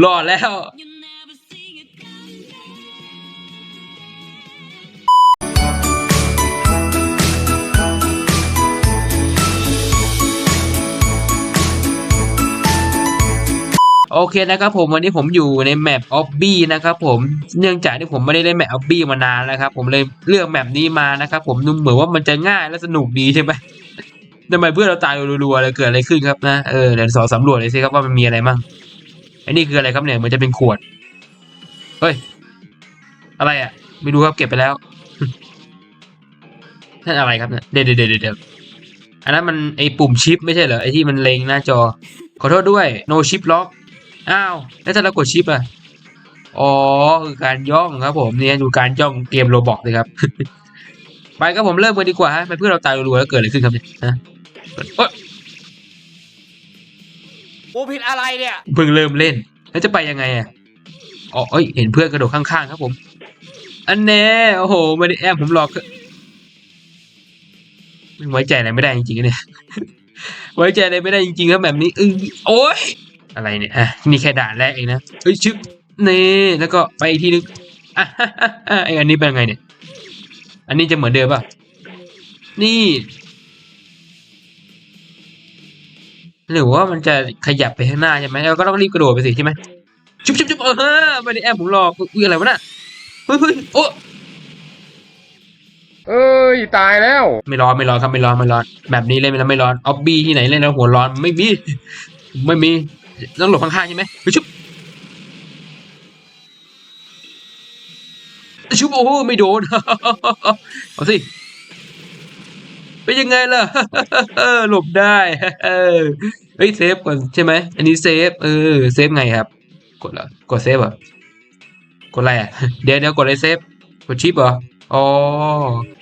รอดแล้ว โอเคนะครับผมวันนี้ผมอยู่ในแมปออบบี้นะครับผมเนื่องจากที่ผมไม่ได้เล่นแมปออบบี้มานานแล้วครับผมเลยเลือกแมปนี้มานะครับผมดูเหมือนว่ามันจะง่ายและสนุกดีใช่ไหมทำไมเพื่อนเราตายรัวๆเลยเกิดอะไรขึ้นครับนะเออเดี๋ยวสอสำรวจเลยสิครับว่ามันมีอะไรมั่ง ไอ้นี่คืออะไรครับเนี่ยเหมันจะเป็นขวด เฮ้ย อะไรอะ ไม่รู้ครับเก็บไปแล้วนั่นอะไรครับเนี่ยเดี๋ยวเดี๋ยวเดี๋ยวเดี๋ยวอันนั้นมันไอปุ่มชิปไม่ใช่เหรอไอที่มันเลงหน้าจอ ขอโทษด้วย no chip lock อ้าวแล้วถ้าเรากดชิปอะอ๋อคือการย่องครับ ผมเนี่ยดูการย่องเกมโรบอกเลยครับ ไปครับผมเริ่มกันดีกว่าฮะไปเพื่อเราตายรัวๆแล้วเกิดอะไรขึ้นครับเนี่ยฮะเอ้ย กูผิดอะไรเนี่ยเพิ่งเริ่มเล่น แล้วจะไปยังไงอะอ๋อเอ้ยเห็นเพื่อนกระโดดข้างๆครับผม อันแน่โอ้โหไม่ได้แอมผมหลอกไม่ไว้ใจอะไรไม่ได้จริงๆเนี่ย ไว้ใจอะไรไม่ได้จริงๆครับแบบนี้อึ้งโอ๊ยอะไรเนี่ยอะนี่แค่ด่านแรกเองนะเอ้ยชึบนี่แล้วก็ไปอีกทีนึงอะฮะฮะฮะไออันนี้เป็นยังไงเนี่ย อันนี้จะเหมือนเดิมป่ะ นี่ หรือว่ามันจะขยับไปข้างหน้าใช่ไหมเราก็ต้องรีบกระโดดไปสิใช่ไหมชุบชุบชุบเออไม่ได้แอบผมหลอกอุ้ยอะไรวะน่ะเฮ้ยเฮ้ยโอ้เอ้ยตายแล้ว ไม่ร้อนไม่ร้อนครับไม่ร้อนไม่ร้อนแบบนี้เล่นแล้วไม่ร้อนออบบี้ที่ไหนเล่นแล้วหัวร้อนไม่มีไม่มีต้องหลบข้างๆใช่ไหมไปชุบชุบโอ้โหไม่โดนเอาสิ เป็นยังไงล่ะ หลบได้ เฮ้ยเซฟก่อนใช่ไหม อันนี้เซฟ เออ เซฟไงครับ กดเหรอกดเซฟเหรอกดอะไรอะ เดี๋ยวเดี๋ยวกดอะไรเซฟ กดชิปเหรอ อ๋อ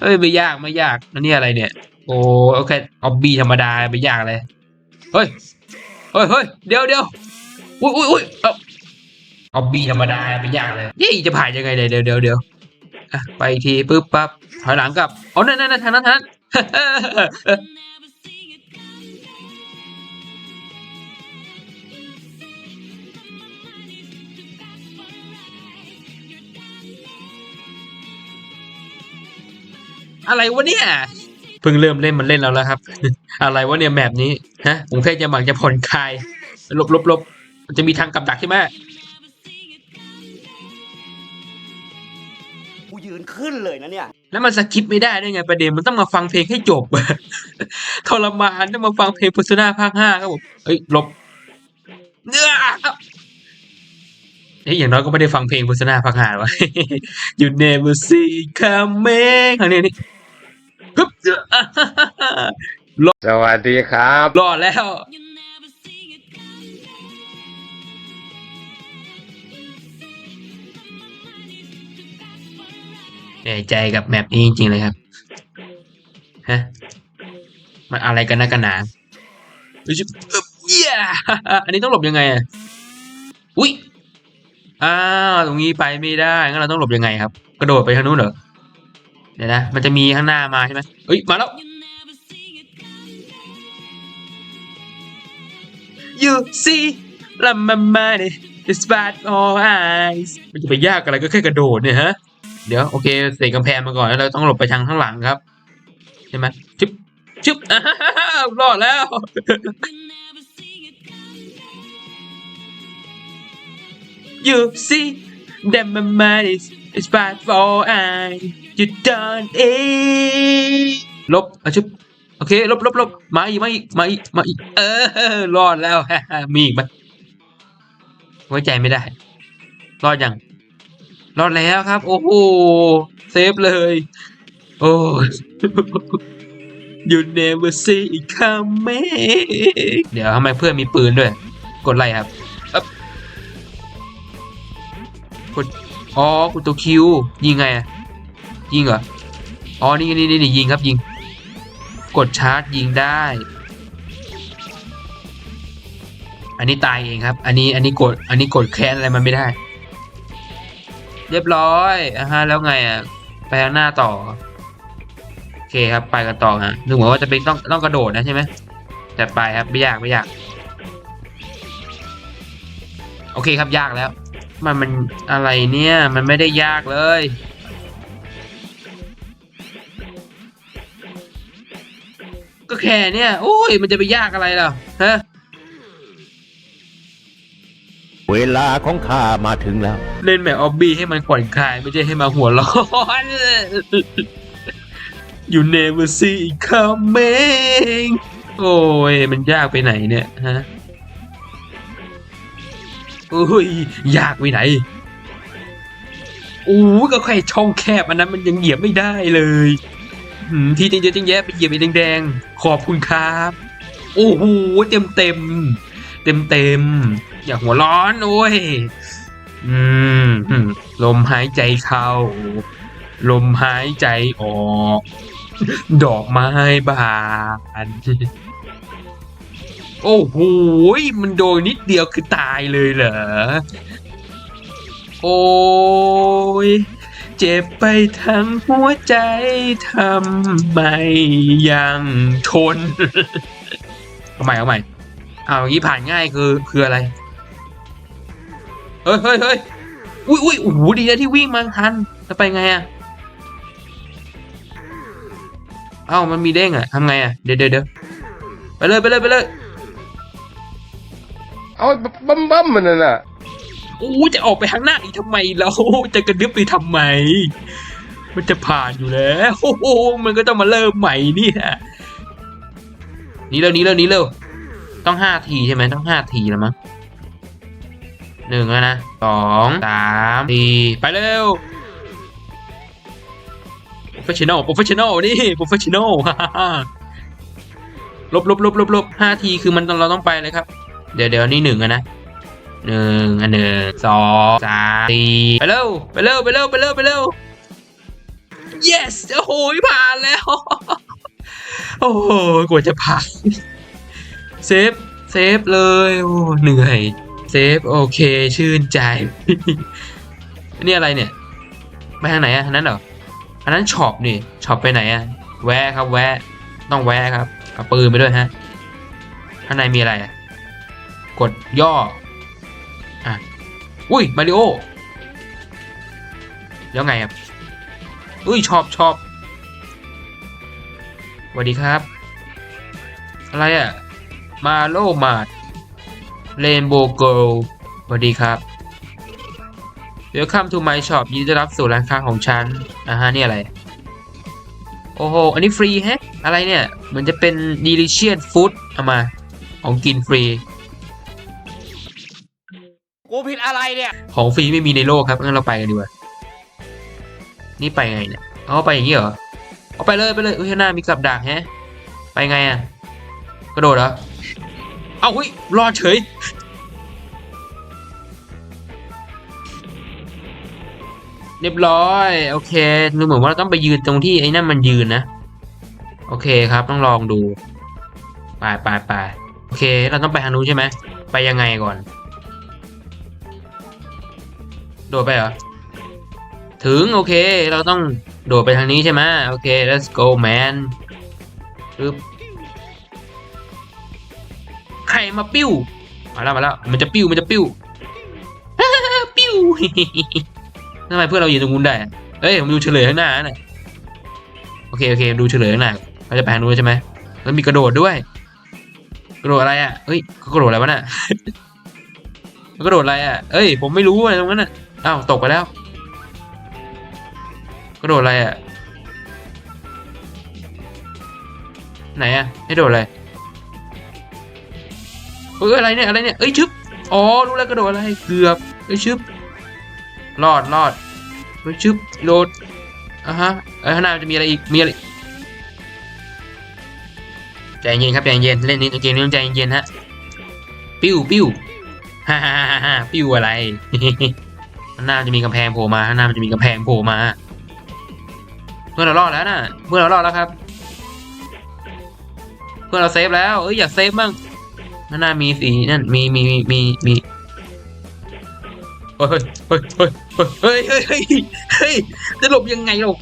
เอ้ยไม่ยากไม่ยากอันนี้อะไรเนี่ย โอ้โอเคออบบี้ธรรมดาไม่ยากเลย เฮ้ย เฮ้ยเฮ้ยเดี๋ยวเดี๋ยวอุ้ยอุ้ยอุ้ยเอาออบบี้ธรรมดาไม่ยากเลยยี่จะผ่านยังไงเนี่ยเดี๋ยวเดี๋ยวเดี๋ยวไปทีปึ๊บปั๊บถอยหลังกลับอ๋อนั่นนั่นนั่นทางนั้นทางนั้น อะไรวะเนี่ยเพิ่งเริ่มเล่นมันเล่นแล้วแล้วครับ อะไรวะเนี่ยแมปนี้ฮะผมแค่จะหมักจะผ่อนคลายลบลบลบมันจะมีทางกับดักใช่ไหมกูยืนขึ้นเลยนะเนี่ย แล้วมันสกิปไม่ได้ด้วยไงประเด็นมันต้องมาฟังเพลงให้จบทรมานต้องมาฟังเพลง Persona ภาคห้าครับผมเอ้ยหลบเนื้อเอ้ยอย่างน้อยก็ไม่ได้ฟังเพลง Persona ภาคห้าหรอวะ You never see it coming ทางนี้นี่ฮึบสวัสดีครับ รอดแล้ว เหนื่อยใจกับแมปนี้จริงๆเลยครับ ฮะ มันอะไรกันนะกันหนาเฮ้ยชิบอึ๊บเหี้ยอันนี้ต้องหลบยังไงอะ อุ้ย อ้าว ตรงนี้ไปไม่ได้ งั้นเราต้องหลบยังไงครับ กระโดดไปทางนู้นเหรอ เดี๋ยวนะ มันจะมีข้างหน้ามาใช่ไหมเฮ้ย มาแล้ว You see ละมามาเนี่ย it's bad for eyes มันจะไปยากอะไรก็แค่กระโดดเนี่ยฮะ เดี๋ยวโอเคเสกกำแพงมาก่อนแล้วเราต้องหลบไปทางข้างหลังครับใช่ไหมชึบชึบรอดแล้ว You see that my mind is is bad for eyes you done it ลบอะชึบโอเค ลบลบลบมาอีกมาอีกมาอีกมาอีกเออรอดแล้วมีอีกไหมไว้ใจไม่ได้ รอดยัง รอดแล้วครับ โอ้โหเซฟเลย โอ้ You never see it coming เดี๋ยวทำไมเพื่อนมีปืนด้วย กดไล่ครับกดอ๋อกดตัวคิวยิงไงอะยิงเหรออ๋อนี่นี่นี่นี่ยิงครับยิง กดชาร์จยิงได้ อันนี้ตายเองครับ อันนี้อันนี้กดอันนี้กดแค้นอะไรมันไม่ได้ เรียบร้อยอะฮะแล้วไงอะไปข้างหน้าต่อโอเคครับไปกันต่อฮะนึกว่าจะเป็นต้องต้องกระโดดนะใช่ไหมแต่ไปครับไม่ยากไม่ยาก โอเคครับยากแล้ว มันมันอะไรเนี่ยมันไม่ได้ยากเลยก็แค่เนี่ยโอ้ยมันจะไปยากอะไรล่ะฮะ เวลาของข้ามาถึงแล้ว เล่นแบบออบบี้ให้มันผ่อนคลายไม่ใช่ให้มาหัวร้อน You never see it coming โอ้ย มันยากไปไหนเนี่ยฮะโอ้ย ยากไปไหนโอ้ก็แค่ช่องแคบอันนั้นมันยังเหยียบไม่ได้เลยที่จริงจริงแยะไปเหยียบไอ้แดงๆ ขอบคุณครับ โอ้โห เต็มเต็ม เต็มเต็ม อย่าหัวร้อนโอ้ย อืม ลมหายใจเข้า ลมหายใจออก ดอกไม้บานโอ้โห มันโดนนิดเดียวคือตายเลยเหรอ โอ้ย เจ็บไปทั้งหัวใจทำไมยังทนเอาใหม่เอาใหม่ เอาอย่างนี้ผ่านง่ายคือคืออะไร เฮ้ยเฮ้ยเฮ้ยอุ้ยอุ้ยโอ้โหดีนะที่วิ่งมาทันจะไปไงอะเอ้ามันมีเด้งอะทำไงอะเดี๋ยวเดี๋ยวเดี๋ยวไปเลยไปเลยไปเลยเอาบัมบัมมันน่ะโอ้จะออกไปข้างหน้าอีกทำไมเราจะกระดึบไปทำไม มันจะผ่านอยู่แล้วโอ้โหมันก็ต้องมาเริ่มใหม่เนี่ยนี่เร็วนี้เร็วนี้เร็วต้องห้าทีใช่ไหมต้องห้าทีแล้วมั้ง หนึ่งแล้วนะสองสามสี่ไปเร็ว professional professional นี่ professional ฮ่าฮ่าฮ่าลบลบลบลบลบห้าทีคือมันเราต้องไปเลยครับ เดี๋ยวเดี๋ยวนี่หนึ่งอะนะหนึ่งอันหนึ่งสองสามสี่ไปเร็วไปเร็วไปเร็วไปเร็วไปเร็ว yes โอ้โหผ่านแล้ว โอ้โหกว่าจะผ่านเซฟเซฟเลยโอ้เหนื่อย เซฟโอเค ชื่นใจ นี่อะไรเนี่ย ไปทางไหนอะทางนั้นเหรอ อันนั้นช็อปนี่ช็อปไปไหนอะแวะครับ แวะ ต้องแวะครับเอาปืนไปด้วยฮะ ข้างในมีอะไรอะกดย่อ อะ อุ้ย มาริโอ แล้วไงครับ อุ้ยชอบชอบสวัสดีครับ อะไรอะ มาโลมาด เรนโบว์เกิลสวัสดีครับ Welcome to my shop ยินดีต้อนรับสู่ร้านค้าของฉันอ่าฮะนี่อะไร โอ้โห อันนี้ฟรีแฮะ อะไรเนี่ย เหมือนจะเป็น delicious food เอามา ของกินฟรี กูผิดอะไรเนี่ย ของฟรีไม่มีในโลกครับงั้นเราไปกันดีกว่า นี่ไปไงเนี่ยเอาไปอย่างนี้เหรอ เอาไปเลยไปเลยเอ้ยข้างหน้ามีกับดักแฮะ ไปไงอะกระโดดเหรอ เอาเฮ้ยรอดเฉย เรียบร้อย โอเคดูเหมือนว่าเราต้องไปยืนตรงที่ไอ้นั่นมันยืนนะ โอเคครับต้องลองดู ไปไปไปโอเค เราต้องไปทางนู้นใช่ไหม ไปยังไงก่อน โดดไปเหรอ ถึงโอเค เราต้องโดดไปทางนี้ใช่ไหมโอเค let's go man ปึ๊บ ใครมาปิ้วมาแล้วมาแล้วมันจะปิ้วมันจะปิ้วปิ้วทำไมเพื่อนเราอยู่ตรงนู้นได้เอ้ยผมดูเฉลยข้างหน้าน่ะโอเคโอเคดูเฉลยข้างหน้าเราจะไปทางนู้นใช่ไหมแล้วมีกระโดดด้วย กระโดดอะไรอะเฮ้ยกระโดดอะไรวะน่ะกระโดดอะไรอะเอ้ยผมไม่รู้อะไรตรงนั้นน่ะอ้าวตกไปแล้ว กระโดดอะไรอะไหนอะให้โดดอะไร เอ้ยอะไรเนี่ยอะไรเนี่ยเอ้ยชึบอ๋อรู้แล้วกระโดดอะไรเกือบเอ้ยชึบรอดรอดเฮ้ยชึบโดดอะฮะเอ้ยข้างหน้าจะมีอะไรอีกมีอะไรใจเย็นครับใจเย็นเล่นนี้เกมนี้ต้องใจเย็นฮะปิ้วปิ้วฮ่าฮ่าฮ่าฮ่าปิ้วอะไรข้างหน้าจะมีกำแพงโผล่มาข้างหน้ามันจะมีกำแพงโผล่มาเพื่อนเรารอดแล้วนะเพื่อนเรารอดแล้วครับ เพื่อนเราเซฟแล้วเอ้ยอยากเซฟบ้าง มันน่ามีสีนั่นมีมีมีมีเฮ้ยเฮ้ยเฮ้ยเฮ้ยเฮ้ยเฮ้ยเฮ้ยจะหลบยังไงลูก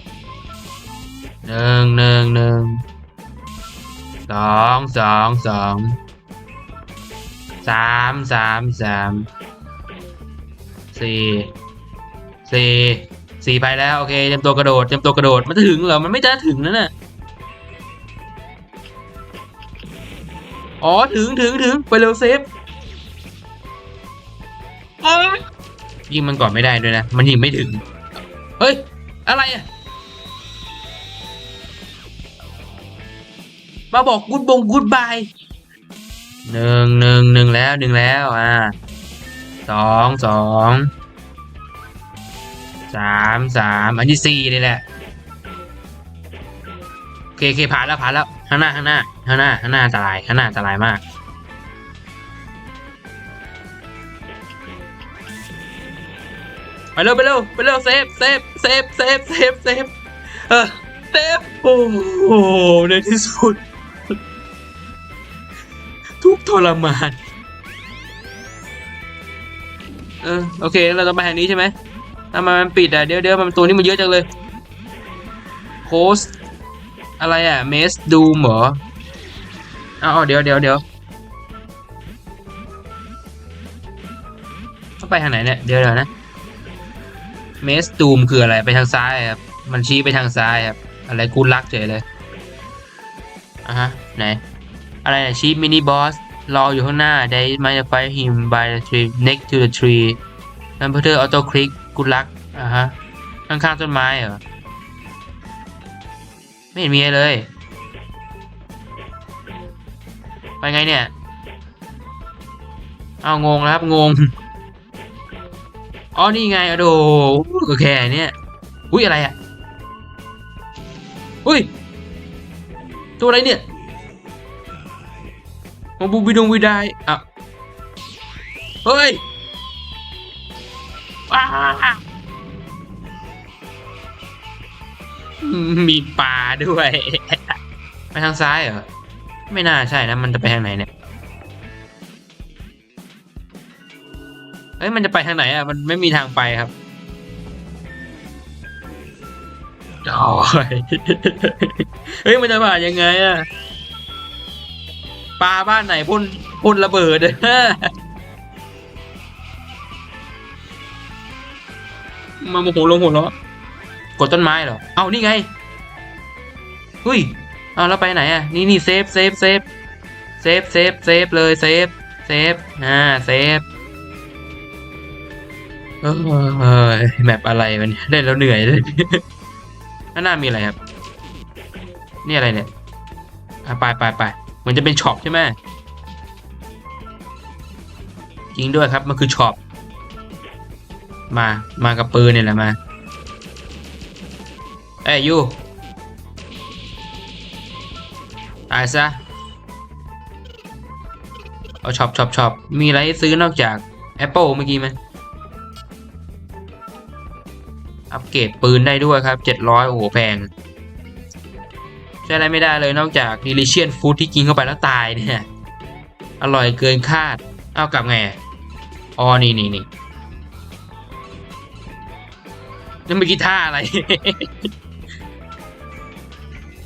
หนึ่งหนึ่งหนึ่งสองสองสองสามสามสามสี่สี่สี่ไปแล้ว โอเคเตรียมตัวกระโดดเตรียมตัวกระโดด มันจะถึงเหรอ มันไม่จะถึงนั่นน่ะ อ๋อถึงถึงถึงไปเร็วเซฟยิงมันก่อนไม่ได้ด้วยนะ มันยิงไม่ถึง เฮ้ย อะไรอะ มาบอกกูดบงกูดบายหนึ่งหนึ่งหนึ่งแล้วหนึ่งแล้วอ่าสองสองสามสามอันที่สี่นี่แหละโอเคโอเคผ่านแล้วผ่านแล้ว ข้างหน้าข้างหน้าข้างหน้าข้างหน้าอันตรายข้างหน้าอันตรายมากไปเร็วไปเร็วไปเร็วเซฟเซฟเซฟเซฟเซฟเซฟเออเซฟโอ้โหในที่สุด ทุกทรมานเออโอเคเราต้องไปทางนี้ใช่ไหมทำไมมันปิดอะเดี๋ยวเดี๋ยวมันตัวนี้มันเยอะจังเลยโคส อะไรอะเมสดูมเหรอเอาเอเดี๋ยวเดี๋ยวเดี๋ยวเข้าไปทางไหนเนี่ย เดี๋ยวเดี๋ยวนะเมสดูมคืออะไรไปทางซ้ายครับ มันชี้ไปทางซ้ายครับ อะไรกูลักเฉยเลยอะฮะ ไหน อะไรนะชีพมินิบอสรออยู่ข้างหน้า they might fight him by the tree next to the tree นั่นเพื่อออโต้คลิกกุลักอะฮะ ข้างๆต้นไม้เหรอ ไม่เห็นมีอะไรเลย ไปไงเนี่ย เอางงแล้วครับงง อ๋อ นี่ไงอะโดก็แค่เนี้ยอุ้ยอะไรอะ อุ้ย ตัวอะไรเนี่ยมาบูบิดงวิดายอะ เฮ้ยว้า มีปลาด้วย ไปทางซ้ายเหรอ ไม่น่าใช่นะ มันจะไปทางไหนเนี่ย เอ้ย มันจะไปทางไหนอะ มันไม่มีทางไปครับโอ้ยเฮ้ย มันจะผ่านยังไงอะ ปลาบ้านไหนพ่นพ่นระเบิดมาโมโหลงหัวเราะ กดต้นไม้เหรอ เอานี่ไง อุ้ยเอาแล้วไปไหนอะ นี่นี่เซฟเซฟเซฟเซฟเซฟเซฟเลยเซฟเซฟอ่าเซฟเออแมปอะไรมันเล่นแล้วเหนื่อยเลยข้าหน้ามีอะไรครับ นี่อะไรเนี่ยไปไปไปเหมือนจะเป็นช็อปใช่ไหมจริงด้วยครับ มันคือช็อปมา มากับปืนเนี่ยแหละมา เอ้ยยูตายซะ เอาช็อปช็อปช็อปมีอะไรให้ซื้อนอกจาก Apple เมื่อกี้ไหมอัปเกรดปืนได้ด้วยครับ 700 โอ้โหแพง ใช้อะไรไม่ได้เลยนอกจาก delicious food ที่กินเข้าไปแล้วตายเนี่ย อร่อยเกินคาด เอากลับไง อ๋อ นี่นี่นี่นั่นเป็นกีตาร์อะไร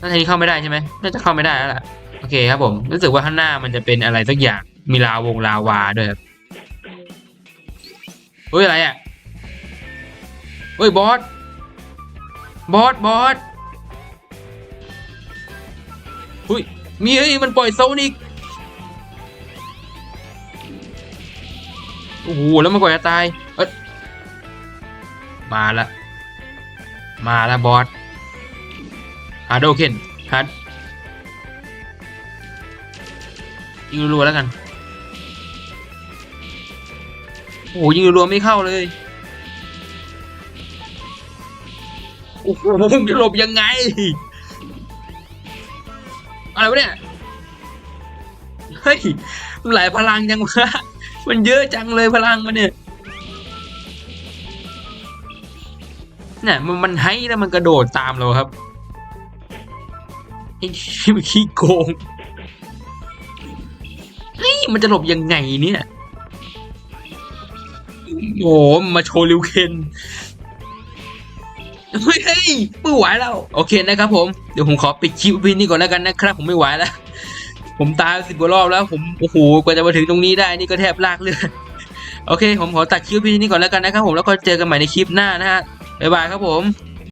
น่าจะนี้เข้าไม่ได้ใช่ไหมน่าจะเข้าไม่ได้แล้วล่ะโอเคครับผมรู้สึกว่าข้างหน้ามันจะเป็นอะไรสักอย่างมีลาวงลาวาด้วยครับเฮ้ยอะไรอะเฮ้ยบอสบอสบอสอุ้ยมีเฮ้ยมันปล่อยโซนอีกโอ้โหแล้วมันกว่าจะตายเอ้ยมาละมาละบอส ฮาร์ดโอเคนฮาร์ดยิงรัวแล้วกัน โอ้โหยิงรัวไม่เข้าเลย โอ้โหจะหลบยังไง อะไรวะเนี่ย เฮ้ย มันหลายพลังยังวะ มันเยอะจังเลยพลังมันเนี่ยเนี่ยมันมันให้แล้วมันกระโดดตามเราครับ ไอ้ขี้โกงเฮ้ยมันจะหลบยังไงเนี่ยโอ้มาโชว์ลิวเคนเฮ้ยไม่ไหวแล้ว โอเคนะครับผม เดี๋ยวผมขอปิดคลิปวินนี้ก่อนแล้วกันนะครับ ผมไม่ไหวแล้ว ผมตายสิบกว่ารอบแล้ว ผมโอ้โหกว่าจะมาถึงตรงนี้ได้นี่ก็แทบลากเลือดโอเค ผมขอตัดคลิปพีนี้ก่อนแล้วกันนะครับผมแล้วก็เจอกันใหม่ในคลิปหน้านะฮะบ๊ายบายครับผม